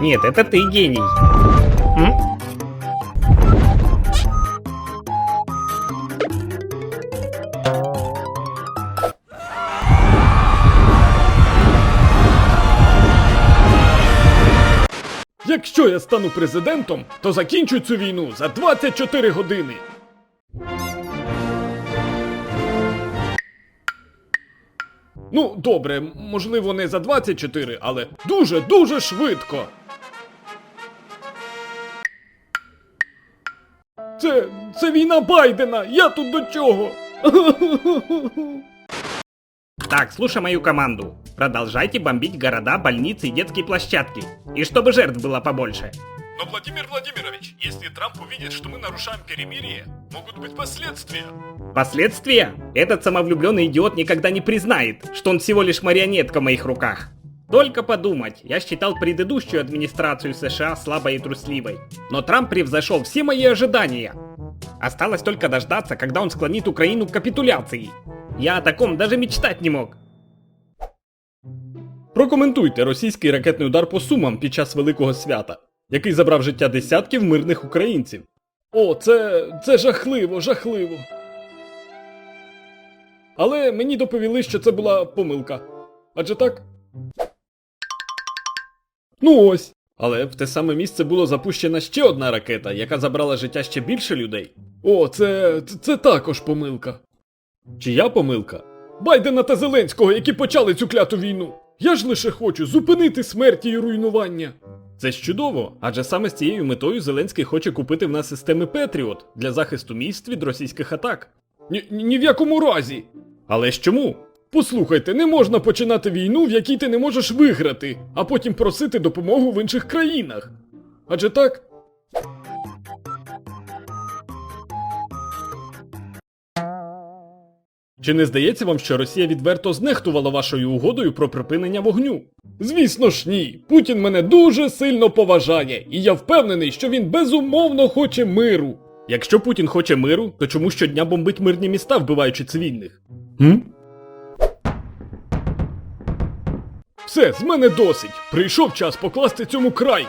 Нет, это ты гений. М? Якщо я стану президентом, то закінчу цю війну за 24 години. Ну, добре, можливо, не за 24, але дуже дуже швидко. Це. це війна Байдена! Я тут до чого? Так, слушай мою команду. Продолжайте бомбить города, больницы и детские площадки. И чтобы жертв было побольше. Но, Владимир Владимирович, если Трамп увидит, что мы нарушаем перемирие, могут быть последствия. Последствия? Этот самовлюбленный идиот никогда не признает, что он всего лишь марионетка в моих руках. Только подумать, я считал предыдущую администрацию США слабой и трусливой. Но Трамп превзошел все мои ожидания. Осталось только дождаться, когда он склонит Украину к капитуляции. Я о таком даже мечтать не мог. Прокоментуйте російський ракетний удар по Сумам під час Великого свята, який забрав життя десятків мирних українців. О, це. це жахливо, жахливо. Але мені доповіли, що це була помилка. Адже так? Ну ось. Але в те саме місце було запущена ще одна ракета, яка забрала життя ще більше людей. О, це. це, також помилка. Чия помилка? Байдена та Зеленського, які почали цю кляту війну. Я ж лише хочу зупинити смерті і руйнування. Це ж чудово, адже саме з цією метою Зеленський хоче купити в нас системи Петріот для захисту міст від російських атак. Ні, ні в якому разі. Але ж чому? Послухайте, не можна починати війну, в якій ти не можеш виграти, а потім просити допомогу в інших країнах. Адже так? Чи не здається вам, що Росія відверто знехтувала вашою угодою про припинення вогню? Звісно ж ні. Путін мене дуже сильно поважає, і я впевнений, що він безумовно хоче миру. Якщо Путін хоче миру, то чому щодня бомбить мирні міста, вбиваючи цивільних? М? Все, з мене досить. Прийшов час покласти цьому край.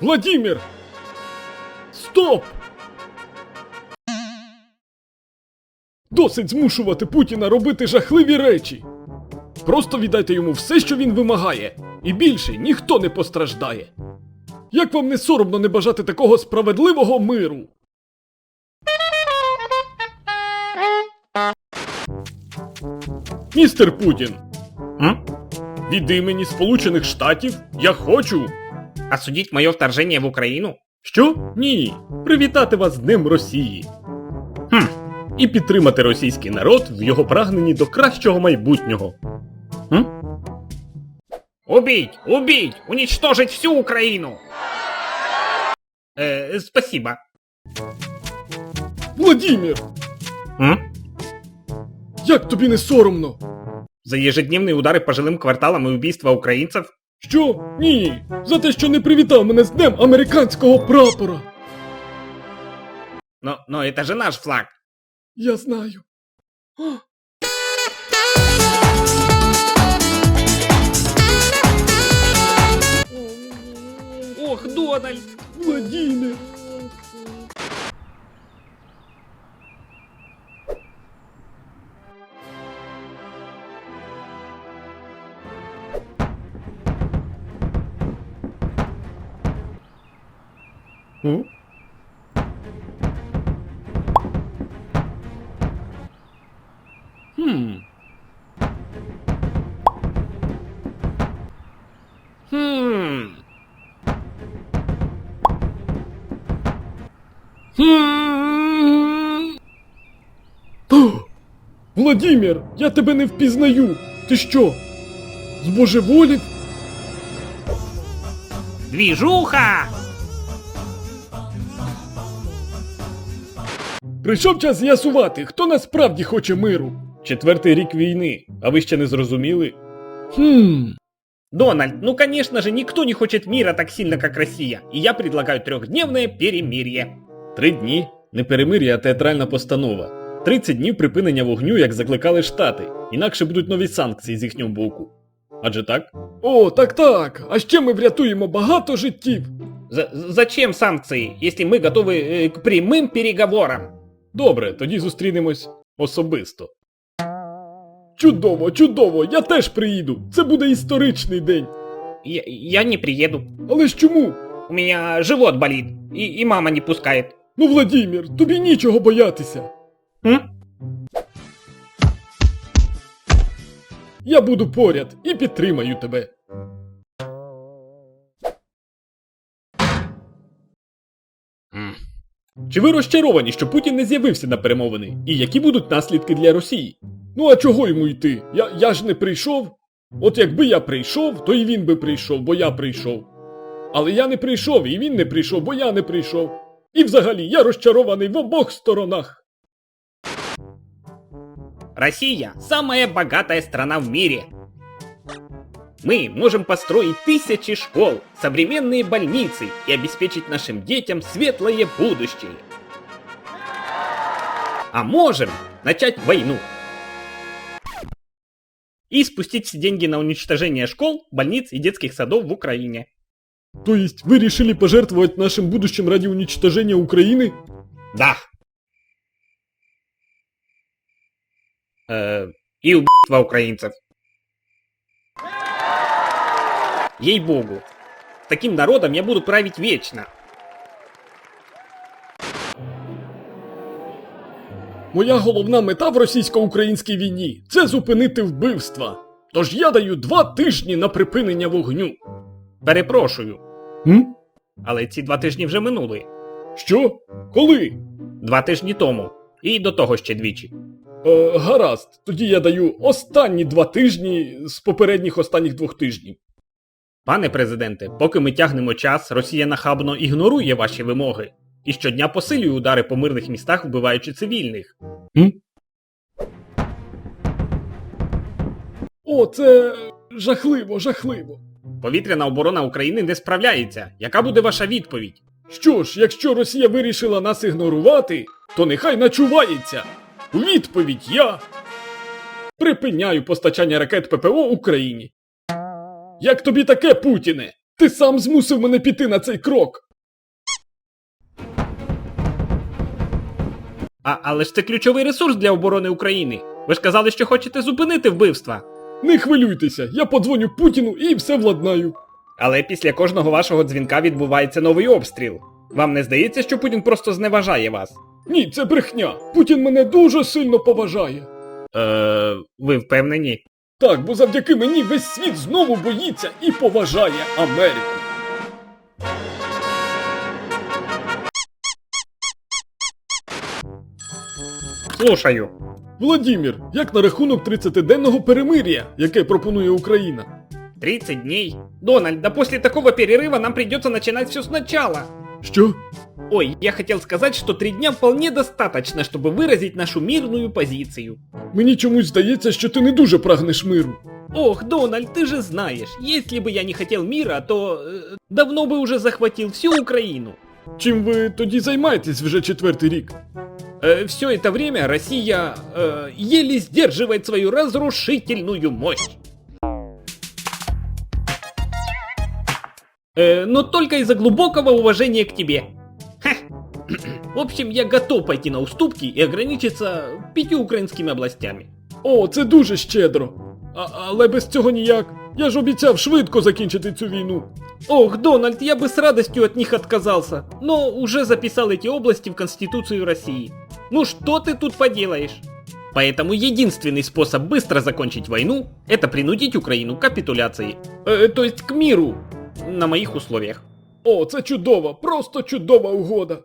Владімір! Стоп! Досить змушувати Путіна робити жахливі речі. Просто віддайте йому все, що він вимагає, і більше ніхто не постраждає. Як вам не соромно не бажати такого справедливого миру? Містер Путін, М? Від імені Сполучених Штатів я хочу. Осудить мое вторжение в Украину? Що? Ні. Привітати вас з Днем Росії. Хм. І підтримати російський народ в його прагненні до кращого майбутнього. М? Убить! Убить! Уничтожить всю Украину! Э, спасибо. Владімір! М? Як тобі не соромно? За ежедневные удары по жилым кварталам и убийства украинцев? Що? Ні. За те, що не привітав мене з Днем американського прапора. Но, но это же наш флаг. Я знаю. А, Ох, Дональд! Владімір! Владімір, я тебе не впізнаю. Ти що? Збожеволів? Движуха! Прийшов час з'ясувати, хто насправді хоче миру. Четвертий рік війни, а ви ще не зрозуміли? Хм. Дональд, ну конечно же никто не хочет мира так сильно, как Россия, и я предлагаю трехдневное перемирие. Три дні не перемир'я, а театральна постанова. 30 днів припинення вогню, як закликали Штати, інакше будуть нові санкції з їхнього боку. Адже так? О, так так. А ще ми врятуємо багато життів. За- зачем санкции, если мы готовы э, к прямым переговорам? Добре, тоді зустрінемось особисто. Чудово, чудово, я теж приїду. Це буде історичний день. Я, я не приеду. Але ж чому? У меня живот болит, и, и мама не пускает. Ну, Владімір, тобі нічого боятися. М? Я буду поряд і підтримаю тебе. М. Чи ви розчаровані, що Путін не з'явився на перемовини? І які будуть наслідки для Росії? Ну а чого йому йти? Я, я ж не прийшов. От якби я прийшов, то і він би прийшов, бо я прийшов. Але я не прийшов, і він не прийшов, бо я не прийшов. І взагалі я розчарований в обох сторонах. Россия – самая богатая страна в мире. Мы можем построить тысячи школ, современные больницы и обеспечить нашим детям светлое будущее. А можем начать войну. И спустить все деньги на уничтожение школ, больниц и детских садов в Украине. То есть вы решили пожертвовать нашим будущим ради уничтожения Украины? Да. Э, и убийство украинцев. Ей-богу. Таким народом я буду править вечно. Моя головна мета в російсько-українській війні це зупинити вбивства. Тож я даю два тижні на припинення вогню. Перепрошую. М? Але ці два тижні вже минули. Що? Коли? Два тижні тому. І до того ще двічі. Е, гаразд, тоді я даю останні два тижні з попередніх останніх двох тижнів. Пане президенте, поки ми тягнемо час, Росія нахабно ігнорує ваші вимоги. І щодня посилює удари по мирних містах, вбиваючи цивільних. О, це жахливо, жахливо. Повітряна оборона України не справляється. Яка буде ваша відповідь? Що ж, якщо Росія вирішила нас ігнорувати, то нехай начувається. У відповідь я припиняю постачання ракет ППО Україні. Як тобі таке, Путіне? Ти сам змусив мене піти на цей крок. А, але ж це ключовий ресурс для оборони України. Ви ж казали, що хочете зупинити вбивства. Не хвилюйтеся, я подзвоню Путіну і все владнаю. Але після кожного вашого дзвінка відбувається новий обстріл. Вам не здається, що Путін просто зневажає вас? Ні, це брехня. Путін мене дуже сильно поважає. Е, ви впевнені? Так, бо завдяки мені весь світ знову боїться і поважає Америку. Слушаю. Владімір, як на рахунок 30-денного перемир'я, яке пропонує Україна? 30 дней. Дональд, да после такого перерыва нам придется начинать все сначала. Що? Ой, я хотел сказать, что три дня вполне достаточно, чтобы выразить нашу мирную позицию. Мені чомусь здається, що ти не дуже прагнеш миру. Ох, Дональд, ты же знаешь, если бы я не хотел мира, то э, давно бы уже захватил всю Украину. Чим ви тоді займаєтесь вже четвертий рік? все это время Россия э, еле сдерживает свою разрушительную мощь. Э, но только из-за глубокого уважения к тебе. Ха. В общем, я готов пойти на уступки и ограничиться пятью украинскими областями. О, це дуже щедро. А, але без цього ніяк. Я ж обіцяв швидко закінчити цю війну. Ох, Дональд, я бы с радостью от них отказался, но уже записал эти области в Конституцию России. Ну что ты тут поделаешь? Поэтому единственный способ быстро закончить войну – это принудить Украину к капитуляции. Э, то есть к миру. На моих условиях. О, це чудова, просто чудова угода.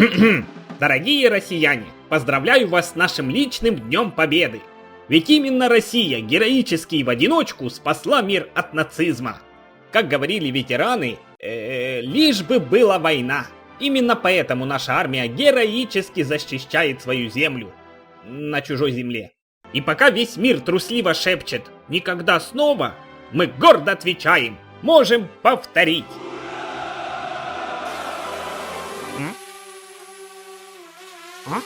Дорогие россияне, поздравляю вас с нашим личным Днем Победы. Ведь именно Россия героически и в одиночку спасла мир от нацизма. Как говорили ветераны, э, лишь бы была война. Именно поэтому наша армия героически защищает свою землю на чужой земле. И пока весь мир трусливо шепчет «Никогда снова», мы гордо отвечаем «Можем повторить». М?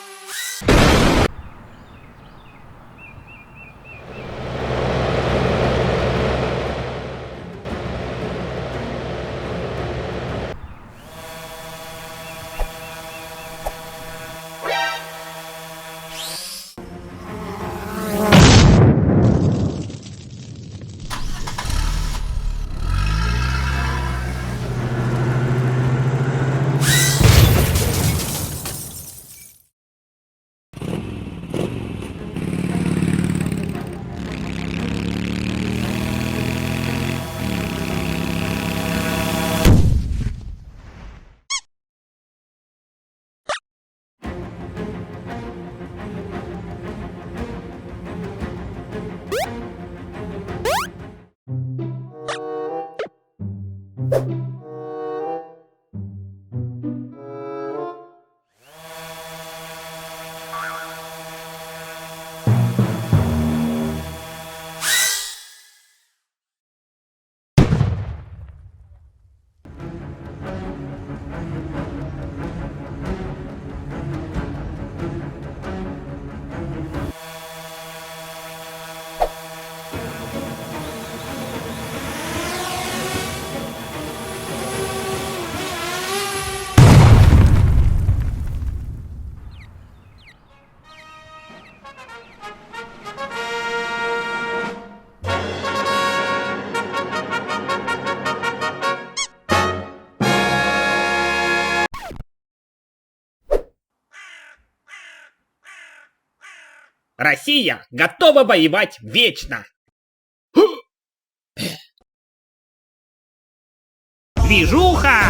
Россия готова воевать вечно! Движуха!